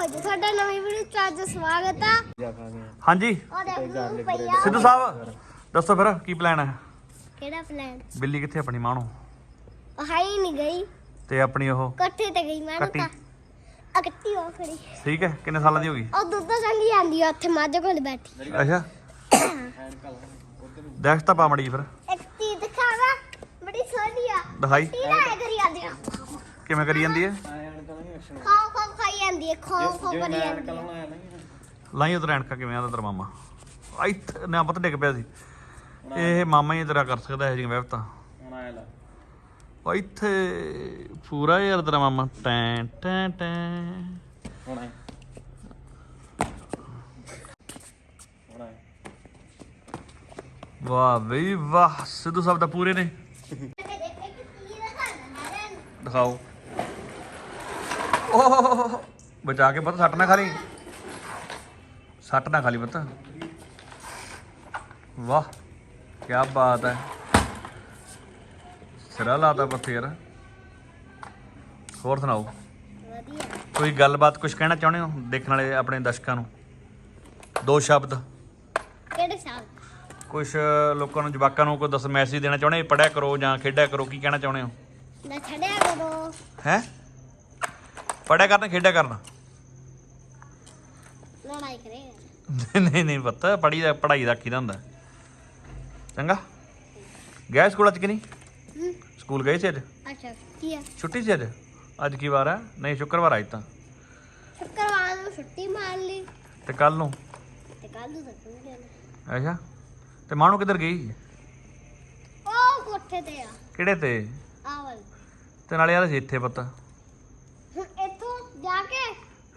ਲਓ ਜੀ ਤੁਹਾਡਾ ਨਵੀਂ ਵੀਡੀਓ ਚ ਅੱਜ ਸਵਾਗਤ ਆ। ਹਾਂਜੀ। ਉਹਦੇ ਮੂੰਹ ਪਈਆ ਸਿੱਧੂ ਸਾਹਿਬ ਦੱਸੋ ਫਿਰ ਕੀ ਪਲਾਨ ਹੈ? ਕਿਹੜਾ ਪਲਾਨ ਬਿੱਲੀ ਕਿੱਥੇ ਆਪਣੀ ਮਾਣੋ ਉਹ ਹੈ ਹੀ ਨਹੀਂ ਗਈ। ਤੇ ਆਪਣੀ ਉਹ ਕੱਠੇ ਤੇ ਗਈ ਮੈਂ ਕੱਟੀ। ਤਾਂ ਆ ਕੱਟੀ ਉਹ ਖੜੀ ਠੀਕ ਹੈ ਕਿੰਨੇ ਸਾਲਾਂ ਦੀ ਹੋ ਗਈ? ਉਹ ਦੁੱਧ ਸੰਗੀ ਜਾਂਦੀ ਆ ਉੱਥੇ ਮੱਝ ਕੋਲ ਬੈਠੀ। ਅੱਛਾ। ਦੇਖ ਤਾਂ ਪਾ ਮੜੀ ਫਿਰ। ਇੱਕ ਤੀ ਦਿਖਾਵਾ ਬੜੀ ਸੋਹਣੀ ਆ। ਦਿਖਾਈ। ਤੀ ਨਾ ਇਹ ਕਰੀ ਜਾਂਦੀ ਆ ਕਿਵੇਂ ਕਰੀ ਜਾਂਦੀ ਹੈ? ਖਾਓ। ਜਾਂਦੀ ਹੈ ਖਾਓ ਖਾਓ ਕਰੀ ਜਾਂਦੀ ਆ ਲਾਈ ਉਧਰ ਐਨਕਾ ਕਿਵੇਂ ਆਦਾ ਤੇਰਾ ਮਾਮਾ? ਆ ਇੱਥੇ ਨਾ ਪਤਾ ਡਿੱਗ ਪਿਆ ਸੀ। ਇਹ ਮਾਮਾ ਹੀ ਤੇਰਾ ਕਰ ਸਕਦਾ ਹੈ ਜੀ ਵਹਿਬਤਾ ਉਹ ਇੱਥੇ ਪੂਰਾ ਯਾਰ ਤੇਰਾ ਮਾਮਾ। ਟੈਂ ਟੈਂ ਟੈਂ। ਵਾਹ ਬਈ ਵਾਹ ਸਿੱਧੂ ਸਾਹਿਬ ਦਾ ਪੂਰੇ ਨੇ। ਦਿਖਾਓ। ਓਹ ਬਚਾ ਕੇ ਪਤਾ ਸੱਟ ਨਾ ਖਾਲੀ। ਸੱਟ ਨਾ ਖਾਲੀ ਪਤਾ। ਵਾਹ ਕੀ ਬਾਤ ਹੈ ਸਿਰਾ ਲਾਤਾ ਪੱਥੇ ਯਾਰ। ਹੋਰ ਸੁਣਾਓ? ਵਧੀਆ। ਕੋਈ ਗੱਲਬਾਤ ਕੁਝ ਕਹਿਣਾ ਚਾਹੁੰਦੇ ਹੋ? ਦੇਖਣ ਵਾਲੇ ਆਪਣੇ ਦਰਸ਼ਕਾਂ ਨੂੰ। ਦੋ ਸ਼ਬਦ। ਕਿਹੜੇ ਸਾਲ ਕੁਝ ਲੋਕਾਂ ਨੂੰ ਜਵਾਕਾਂ ਨੂੰ ਕੋਈ ਦੱਸ ਮੈਸੇਜ ਦੇਣਾ ਚਾਹੁੰਦੇ? ਪੜਿਆ ਕਰੋ ਜਾਂ ਖੇਡਿਆ ਕਰੋ ਕੀ ਕਹਿਣਾ ਚਾਹੁੰਦੇ ਹੋ? ਨਾ ਛੱਡਿਆ ਕਰੋ। ਹੈ? ਪੜਿਆ ਕਰਨਾ ਖੇਡਿਆ ਕਰਨਾ? ਲੜਾਈ ਕਰੇਗਾ ਨਹੀਂ ਨਹੀਂ ਨਹੀਂ ਪਤਾ ਪੜ੍ਹੀ ਦਾ ਪੜ੍ਹਾਈ ਦਾ ਕੀ ਦਾ ਹੁੰਦਾ ਚੰਗਾ ਗਏ ਸਕੂਲ ਅੱਜ ਕਿ ਨਹੀਂ? ਹੂੰ। ਸਕੂਲ ਗਏ ਸੀ ਅੱਜ? ਅੱਛਾ ਕੀ ਆ? ਛੁੱਟੀ ਸੀ ਅੱਜ? ਅੱਜ ਕੀ ਵਾਰ ਹੈ ਨਹੀਂ ਸ਼ੁੱਕਰਵਾਰ ਤਾਂ। ਸ਼ੁੱਕਰਵਾਰ ਨੂੰ ਛੁੱਟੀ ਮਾਰ ਲਈ। ਤੇ ਕੱਲ ਨੂੰ? ਤੇ ਕੱਲ ਨੂੰ ਸਕੂਲ ਜਾਣਾ। ਅੱਛਾ। ਤੇ ਮਾਣੂ ਕਿੱਧਰ ਗਈ? ਉਹ ਕੋਠੇ ਤੇ ਆ। ਕਿਹੜੇ ਤੇ? ਆਵਲ ਤੇ ਨਾਲੇ ਯਾਰ ਇੱਥੇ ਪਤਾ। ਜਾ ਕੇ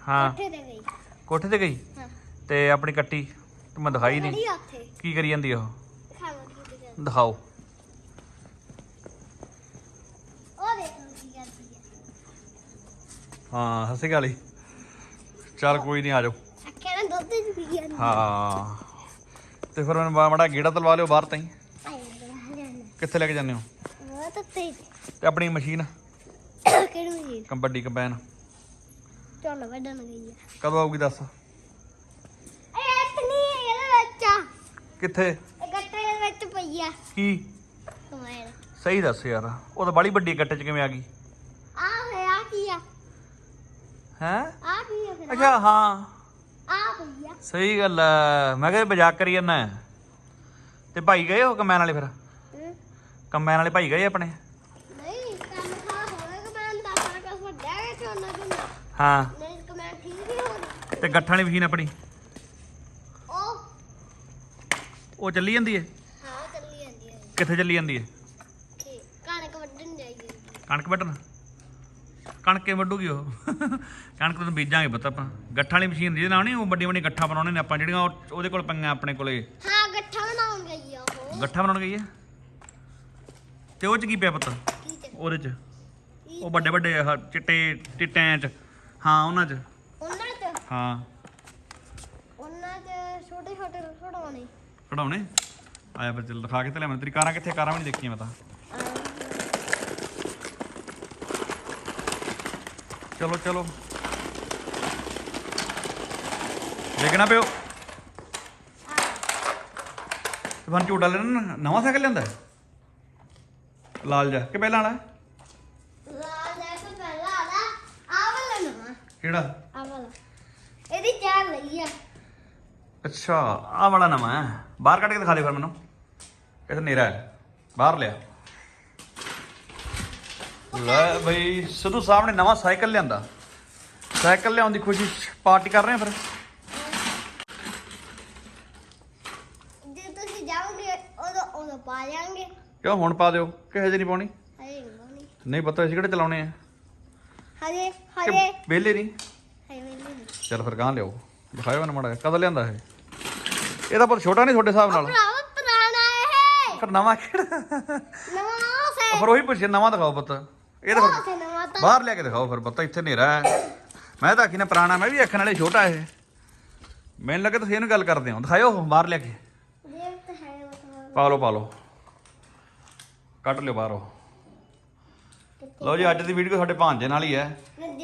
ਹਾਂ। ਕੋਠੇ ਤੇ ਗਈ। ਕੋਠੇ ਤੇ ਗਈ? ਹਾਂ। ਤੇ ਆਪਣੀ ਕੱਟੀ ਤੂੰ ਮੈਂ ਦਿਖਾਈ ਖੜੀ ਨਹੀਂ ਆ ਉੱਥੇ। ਕੀ ਕਰੀ ਜਾਂਦੀ ਉਹ? ਕੀ ਦਿਖਾਓ ਉਹ ਦੇਖੋ ਕੀ ਕਰਦੀ ਹੈ ਹਾਂ ਹੱਸੇ ਗਾਲੀ ਚੱਲ ਕੋਈ ਨਹੀਂ ਆ ਜਾਓ। ਅੱਖਾਂ ਨਾਲ ਦੁੱਧ ਚ ਪੀ ਜਾਂਦੀ। ਹਾਂ। ਤੇ ਫਿਰ ਮੈਨੂੰ ਮੜਾ ਗੇੜਾ ਤਲਵਾ ਲਿਓ ਬਾਹਰ ਤਾਈ। ਜਾਣਾ ਕਿੱਥੇ ਲੈ ਕੇ ਜਾਂਦੇ ਹੋ? ਉਹ ਤਾਂ ਤੇ ਤੇ ਆਪਣੀ ਮਸ਼ੀਨ? ਕਿਹੜੀ ਮਸ਼ੀਨ? ਕਬੱਡੀ ਕੰਬਾਈਨ। ਗਈ ਆ। ਕਦੋਂ ਆਊਗੀ ਦੱਸ? ਇਹ ਇਤਨੀ ਇਹਦੇ ਵਿੱਚ ਆ। ਕਿੱਥੇ? ਇਹ ਗੱਟੇ ਦੇ ਵਿੱਚ ਪਈ ਆ। ਕੀ? ਸਹੀ ਦੱਸ ਯਾਰ ਉਹ ਤਾਂ ਬੜੀ ਵੱਡੀ ਕੱਟੇ ਚ ਕਿਵੇਂ ਆ ਗਈ? ਆ ਹੋਇਆ ਕੀ ਆ? ਹੈ? ਆ ਕੀ ਆ ਫਿਰ? ਅੱਛਾ ਹਾਂ। ਆ ਪਈ ਆ। ਸਹੀ ਗੱਲ ਹੈ ਮੈਂ ਕਿਹਾ ਮਜ਼ਾਕ ਕਰੀ ਜਾਂਦਾ ਤੇ ਭਾਈ ਗਏ ਉਹ ਕੰਬਾਈਨ ਵਾਲੇ ਫਿਰ? ਹੂੰ। ਕੰਬਾਈਨ ਵਾਲੇ ਭਾਈ ਗਏ ਆਪਣੇ? ਨਹੀਂ ਕੰਮ ਖਾ ਹੋਵੇਗਾ ਮੈਂ ਤਾਂ ਸਾਰਾ ਕੁਝ ਵੱਡਾ ਹੈ ਚੋਨਾ ਚੋਨਾ ਹਾਂ। ਨਹੀਂ ਕਮੈਂਟ ਠੀਕ ਹੀ ਹੋ ਤੇ ਗੱਠਾਂ ਵਾਲੀ ਮਸ਼ੀਨ ਆਪਣੀ? ਉਹ। ਉਹ ਚੱਲੀ ਜਾਂਦੀ ਹੈ ਹਾਂ ਚੱਲੀ ਜਾਂਦੀ ਹੈ। ਕਿੱਥੇ ਚੱਲੀ ਜਾਂਦੀ ਹੈ ਕਣਕ ਵੱਢਣ ਜਾਈਏ ਕਣਕ ਵੱਢਣ? ਕਣਕ ਕਿਵੇਂ ਵੱਢੂਗੀ ਉਹ? ਕਣਕ ਤਾਂ ਬੀਜਾਂਗੇ ਪਤਾ ਆਪਾਂ। ਗੱਠਾਂ ਵਾਲੀ ਮਸ਼ੀਨ ਜਿਹਦੇ ਨਾਲ ਨਹੀਂ ਉਹ ਵੱਡੀ ਵੱਡੀ ਗੱਠਾਂ ਬਣਾਉਣੇ ਨੇ ਆਪਾਂ ਜਿਹੜੀਆਂ ਉਹ- ਉਹਦੇ ਕੋਲ ਪਈਆਂ ਆਪਣੇ ਕੋਲੇ। ਹਾਂ ਗੱਠਾ ਬਣਾਉਣ ਗਈ ਆ ਉਹ। ਗੱਠਾਂ ਬਣਾਉਣ ਗਈ ਹੈ ਤੇ ਉਹ ਚ ਕੀ ਪਿਆ ਪਤਾ? ਉਹਦੇ ਚ? ਉਹ ਵੱਡੇ ਵੱਡੇ ਆਹ ਚਿੱਟੇ ਟਿੱਟਿਆਂ ਚ। ਹਾਂ ਉਹਨਾਂ ਚ। ਉਹਨਾਂ ਚ? ਹਾਂ। ਉਹਨਾਂ ਚ ਛੋਟੇ ਛੋਟੇ ਖੜਾਉਣੇ ਕਢਾਉਣੇ ਆਇਆ ਫਿਰ ਚੱਲ ਦਿਖਾ ਕੇ ਤੇ ਲੈ ਮੈਂ ਤੇਰੀ ਕਾਰਾਂ ਕਿੱਥੇ ਕਾਰਾਂ ਵੀ ਨਹੀਂ ਦੇਖੀਆਂ ਮੈਂ ਤਾਂ। ਚਲੋ ਚਲੋ। ਦੇਖਣਾ ਪਿਓ। ਤੁਹਾਨੂੰ ਝੂਟਾ ਲੈਣਾ ਨਾ? ਨਵਾਂ ਸਾਈਕਲ ਲਿਆਂਦਾ? ਹੈ? ਲਾਲ ਜਾ ਕਿ ਪਹਿਲਾਂ ਵਾਲਾ? ਕਿਹੜਾ? ਆ ਵਾਲਾ। ਇਹਦੀ ਚਾਰ ਲਈ ਆ। ਅੱਛਾ ਆਹ ਵਾਲਾ ਨਵਾਂ ਹੈ। ਬਾਹਰ ਕੱਢ ਕੇ ਦਿਖਾ ਦੇ ਫਿਰ ਮੈਨੂੰ। ਇਹ ਤਾਂ ਨੇਰਾ ਹੈ। ਬਾਹਰ ਲਿਆ। ਲੈ ਬਈ ਸਿੱਧੂ ਸਾਹਿਬ ਨੇ ਨਵਾਂ ਸਾਈਕਲ ਲਿਆਂਦਾ। ਸਾਈਕਲ ਲਿਆਉਣ ਦੀ ਖੁਸ਼ੀ 'ਚ ਪਾਰਟੀ ਕਰ ਰਹੇ ਆ ਫਿਰ? ਜੇ ਤੁਸੀਂ ਜਾਓਗੇ ਉਦੋਂ ਉਦੋਂ ਪਾ ਜਾਾਂਗੇ ਕਿਉਂ? ਹੁਣ ਪਾ ਦਿਓ। ਕਿ ਹਜੇ ਨਹੀਂ ਪਾਉਣੀ? ਹਜੇ ਨਹੀਂ ਪਾਉਣੀ। ਨਹੀਂ ਪਤਾ ਅਸੀਂ ਕਿਹੜੇ ਚਲਾਉਣੇ ਆ? ਹਜੇ ਕਿ ਹਜੇ ਵਿਹਲੇ ਨਹੀਂ? ਚੱਲ ਫਿਰ ਗਾਂ ਲਿਆਓ। ਦਿਖਾਇਓ ਨਾ ਮਾੜਾ ਜਿਹਾ। ਕਦੋਂ ਲਿਆਂਦਾ ਇਹ? ਇਹਦਾ ਪਰ ਛੋਟਾ ਨਹੀਂ ਤੁਹਾਡੇ ਹਿਸਾਬ ਨਾਲ। ਭਰਾਵਾ ਪੁਰਾਣਾ ਇਹ। ਫਿਰ ਨਵਾਂ ਕਿਹੜਾ? ਨਵਾਂ ਸੇ ਫਿਰ ਉਹੀ ਪੁੱਛਿਆ ਨਵਾਂ ਦਿਖਾਓ ਪੁੱਤ। ਇਹ ਤਾਂ ਉਹ ਫਿਰ ਸੇ ਨਵਾਂ ਤਾਂ। ਬਾਹਰ ਲਿਆ ਕੇ ਦਿਖਾਓ ਫਿਰ ਪਤਾ ਇੱਥੇ ਹਨੇਰਾ ਹੈ। ਮੈਂ ਤਾਂ ਆਖੀ ਨਾ ਪੁਰਾਣਾ ਮੈਂ ਵੀ ਆਖਣ ਵਾਲੇ ਛੋਟਾ ਇਹ। ਮੈਨੂੰ ਲੱਗਾ ਤੁਸੀਂ ਇਹਨੂੰ ਗੱਲ ਕਰਦੇ ਹੋ। ਦਿਖਾਇਓ ਬਾਹਰ ਲਿਆ ਕੇ। ਤਾਂ ਹੈ ਪਾ ਲਓ ਪਾ ਲਓ। ਕੱਢ ਲਿਓ ਬਾਹਰੋਂ। ਲਓ ਜੀ ਅੱਜ ਦੀ ਵੀਡੀਓ ਸਾਡੇ ਭਾਂਜੇ ਨਾਲ ਹੀ ਹੈ।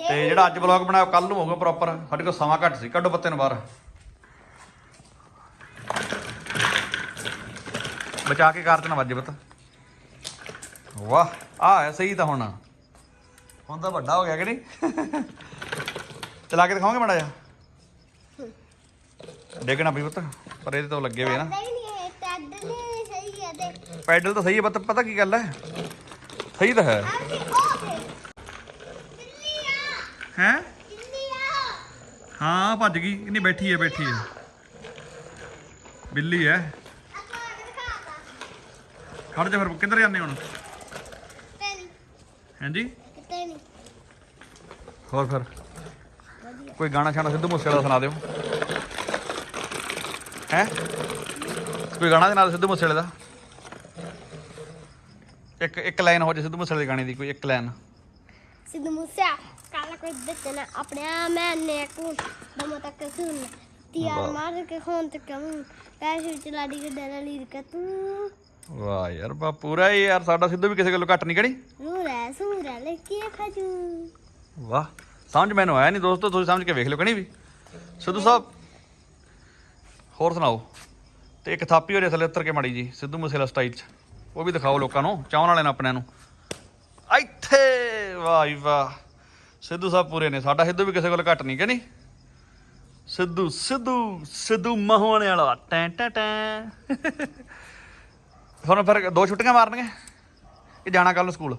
ਤੇ ਜਿਹੜਾ ਅੱਜ ਵਲੌਗ ਬਣਾਇਆ ਕੱਲ ਨੂੰ ਹੋਊਗਾ ਪ੍ਰੋਪਰ ਸਾਡੇ ਕੋਲ ਸਮਾਂ ਘੱਟ ਸੀ ਕੱਢੋ ਪੱਤੇ ਨੂੰ ਬਾਹਰ। ਬਚਾ ਕੇ ਕਾਰ ਨਾ ਵੱਜੇ ਪਤਾ ਵਾਹ ਆ ਹੈ ਸਹੀ ਤਾਂ ਹੁਣ। ਹੁਣ ਤਾਂ ਵੱਡਾ ਹੋ ਗਿਆ ਕਿ ਨਹੀਂ? ਚਲਾ ਕੇ ਦਿਖਾਓਗੇ ਮਾੜਾ ਜਿਹਾ? ਡੇਗਣਾ ਵੀ ਪਤਾ ਪਰ ਇਹਦੇ ਤੋਂ ਲੱਗੇ ਹੋਏ ਨਾ। ਪੈਡਲ ਤਾਂ। ਸਹੀ ਹੈ ਪਤਾ ਕੀ ਗੱਲ ਹੈ? ਸਹੀ ਤਾਂ ਹੈ। ਹੈ? ਹਾਂ, ਭੱਜ ਗਈ। ਨਹੀਂ ਬੈਠੀ ਹੈ ਬੈਠੀ ਹੈ। ਬਿੱਲੀ ਹੈ। ਖੜ ਜਾ ਫਿਰ, ਕਿੱਧਰ ਜਾਂਦੇ ਹੁਣ? ਕਿਤੇ ਹਾਂਜੀ? ਹੋਰ ਫਿਰ? ਕੋਈ ਗਾਣਾ ਛਾਣਾ ਸਿੱਧੂ ਮੂਸੇ ਦਾ ਸੁਣਾ ਦਿਓ। ਹੈ? ਕੋਈ ਗਾਣਾ ਦੇ ਨਾਲ ਸਿੱਧੂ ਮੂਸੇ ਦਾ? ਇੱਕ ਇੱਕ ਲਾਈਨ ਹੋ ਜੇ ਸਿੱਧੂ ਮੂਸੇ ਦੇ ਗਾਣੇ ਦੀ ਕੋਈ ਇੱਕ ਲਾਈਨ। ਸਿੱਧੂ ਮੂਸਾ ਕਾਲਾ ਕੋਈ ਦਿੱਤਨਾ ਆਪਣੇ ਮੈਨੇ ਕੋਲ ਦਮ ਤੱਕ ਸੁਣ ਤਿਆਰ। ਮਾਰ ਕੇ ਖੋਨ ਤੇ ਕਮ ਪੈਸੇ ਚਲਾ ਦੀ ਕੇ ਡਰ ਲੀਰ ਕੇ ਤੂੰ। ਵਾਹ ਯਾਰ ਬਾ ਪੂਰਾ ਹੀ ਯਾਰ ਸਾਡਾ ਸਿੱਧੂ ਵੀ ਕਿਸੇ ਗੱਲੋਂ ਘੱਟ ਨਹੀਂ ਕਣੀ ਰੂਰਾ ਸੂਰਾ ਲੈ ਕੇ ਖਜੂ। ਵਾਹ ਸਮਝ ਮੈਨੂੰ ਆਇਆ ਨਹੀਂ ਦੋਸਤੋ ਤੁਸੀਂ ਸਮਝ ਕੇ ਵੇਖ ਲਿਓ ਕਣੀ ਵੀ। ਸਿੱਧੂ ਸਾਹਿਬ ਹੋਰ ਸੁਣਾਓ? ਤੇ ਇੱਕ ਥਾਪੀ ਹੋਰੇ ਥੱਲੇ ਉੱਤਰ ਕੇ ਮਾੜੀ ਜੀ ਸਿੱਧੂ ਮੂਸੇਵਾਲਾ ਸਟਾਈਲ ਚ। ਉਹ ਵੀ ਦਿਖਾਓ ਲੋਕਾਂ ਨੂੰ ਚਾਹਣ ਵਾਲੇ ਨੂੰ ਆਪਣਿਆਂ ਨੂੰ। ਇੱਥੇ ਵਾਹ ਜੀ ਵਾਹ। ਸਿੱਧੂ ਸਾਹਿਬ ਪੂਰੇ ਨੇ ਸਾਡਾ ਸਿੱਧੂ ਵੀ ਕਿਸੇ ਕੋਲ ਘੱਟ ਨਹੀਂ ਕਿ ਨਹੀਂ? ਸਿੱਧੂ ਸਿੱਧੂ ਸਿੱਧੂ ਮਹੋਣੇ ਵਾਲਾ। ਟੈਂ ਟੈਂ ਟੈਂ। ਤੁਹਾਨੂੰ ਫਿਰ ਦੋ ਛੁੱਟੀਆਂ ਮਾਰਨਗੇ ਕਿ ਜਾਣਾ ਕੱਲ ਨੂੰ ਸਕੂਲ?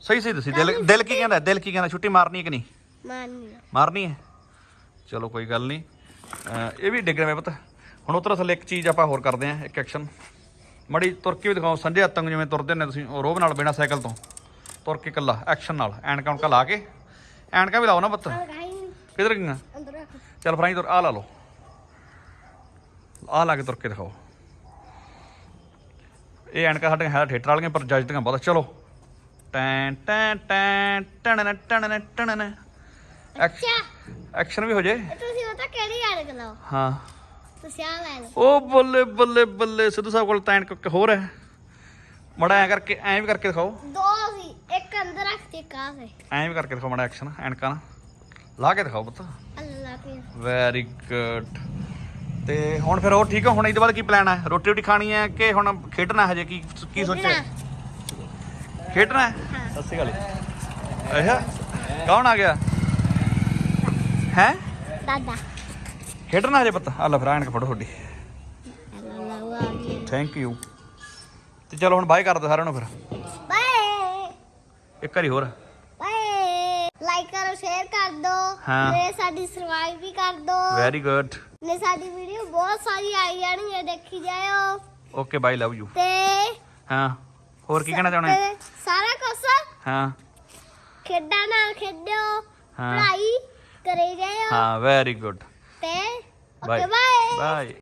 ਸਹੀ ਸਹੀ ਦੱਸੀ ਦਿਲ ਦਿਲ ਕੀ ਕਹਿੰਦਾ ਦਿਲ ਕੀ ਕਹਿੰਦਾ ਛੁੱਟੀ ਮਾਰਨੀ ਹੈ ਕਿ ਨਹੀਂ? ਮਾਨੀ ਮਾਰਨੀ ਹੈ? ਚਲੋ ਕੋਈ ਗੱਲ ਨਹੀਂ। ਇਹ ਵੀ ਡਿੱਗ ਰਿਹਾ ਪਤਾ। ਹੁਣ ਉਤਰ ਥੱਲੇ ਇੱਕ ਚੀਜ਼ ਆਪਾਂ ਹੋਰ ਕਰਦੇ ਆਂ ਇੱਕ ਐਕਸ਼ਨ ਮੜੀ ਤੁਰ ਕੇ ਵੀ ਦਿਖਾਓ ਹੱਥਾਂ ਨੂੰ ਜਿਵੇਂ ਤੁਰਦੇ ਨੇ ਤੁਸੀਂ ਉਹ ਰੋਬ ਨਾਲ ਬਿਨਾ ਸਾਈਕਲ ਤੋਂ। ਤੁਰ ਕੇ ਇਕੱਲਾ ਐਕਸ਼ਨ ਨਾਲ ਐਨਕਾਂ ਉਨਕਾਂ ਲਾ ਕੇ। ਐਨਕਾਂ ਵੀ ਲਾਓ ਨਾ ਪੁੱਤ। ਕਿਧਰ ਗਈਆਂ? ਚੱਲ ਫਰਾਈ ਤੁਰ ਆ ਲਾ ਲਓ। ਆ ਲਾ ਕੇ ਤੁਰ ਕੇ ਦਿਖਾਓ। ਇਹ ਐਨਕਾਂ ਸਾਡੇ ਹੈ ਥੀਏਟਰ ਵਾਲੀਆਂ ਪਰ ਜੱਜ ਦੀਆਂ ਬਹੁਤ ਚਲੋ। ਟੈਂ ਟੈਂ ਟੈਂ ਟਣਨ ਟਣਨ ਟਣਨ। ਐਕਸ਼ਨ ਵੀ ਹੋ ਜੇ। ਤੁਸੀਂ ਪਤਾ ਕਿਹੜੀ ਐਨਕ ਲਾਓ ਹਾਂ। ਤੁਸੀਂ ਆ ਲੈ ਲਓ। ਉਹ ਬੱਲੇ ਬੱਲੇ ਬੱਲੇ ਸਿੱਧੂ ਸਾਹਿਬ ਕੋਲ ਤਾਂ ਇੱਕ ਹੋਰ ਹੈ। ਮੜਾ ਐ ਕਰਕੇ ਐਂ ਵੀ ਕਰਕੇ ਦਿਖਾਓ। ਦੋ ਸੀ ਇੱਕ ਅੰਦਰ ਰੱਖ ਤੇ ਕਾ ਹੈ ਐਂ ਵੀ ਕਰਕੇ ਦਿਖਾਓ ਮੜਾ ਐਕਸ਼ਨ ਐਨਕਾਂ ਨਾਲ। ਲਾ ਕੇ ਦਿਖਾਓ ਪੁੱਤ। ਅੱਲਾ ਵੈਰੀ ਗੁੱਡ ਤੇ ਹੁਣ ਫਿਰ ਹੋਰ ਠੀਕ ਆ ਹੁਣ ਇਹਦੇ ਬਾਅਦ ਕੀ ਪਲਾਨ ਹੈ ਰੋਟੀ ਰੋਟੀ ਖਾਣੀ ਹੈ ਕਿ ਹੁਣ ਖੇਡਣਾ ਹਜੇ? ਕੀ ਕੀ ਸੋਚਿਆ? ਖੇਡਣਾ ਹੈ? ਹਾਂ। ਸਤਿ ਸ਼੍ਰੀ ਅਕਾਲ ਅੱਛਾ। ਕੌਣ ਆ ਗਿਆ? ਹੈ? ਦਾਦਾ। ਖੇਡਣਾ ਹਜੇ ਪਤਾ? ਆ ਲੈ ਫਿਰ ਐਨਕ ਫੜੋ ਤੁਹਾਡੀ। ਥੈਂਕ ਯੂ ਤੇ ਚਲੋ ਹੁਣ ਬਾਏ ਕਰ ਦਿਓ ਸਾਰਿਆਂ ਨੂੰ ਫਿਰ। ਬਾਏ। ਇੱਕ ਵਾਰੀ ਹੋਰ। ਬਾਏ। ਲਾਈਕ ਕਰੋ ਸ਼ੇਅਰ ਕਰ ਦੋ। ਹਾਂ। ਤੇ ਸਾਡੀ ਸਬਸਕ੍ਰਾਈਬ ਵੀ ਕਰ ਦੋ। ਵੈਰੀ ਗੁੱਡ ਨੇ ਸਾਡੀ ਵੀਡੀਓ ਬਹੁਤ ਸਾਰੀ ਆਈ ਜਾਣਗੀਆਂ ਦੇਖੀ ਜਾਇਓ। ਓਕੇ ਬਾਈ ਲਵ ਯੂ ਤੇ ਹਾਂ। ਹੋਰ ਕੀ ਕਹਿਣਾ ਚਾਹੁੰਦੇ? ਤੇ ਸਾਰਾ ਕੁਝ ਹਾਂ। ਖੇਡਾਂ ਨਾਲ ਖੇਡਿਓ। ਹਾਂ। ਪੜ੍ਹਾਈ ਕਰੇ ਜਾਇਓ। ਹਾਂ ਵੈਰੀ ਗੁੱਡ ਤੇ ਬਾਏ ਓਕੇ ਬਾਏ ਬਾਏ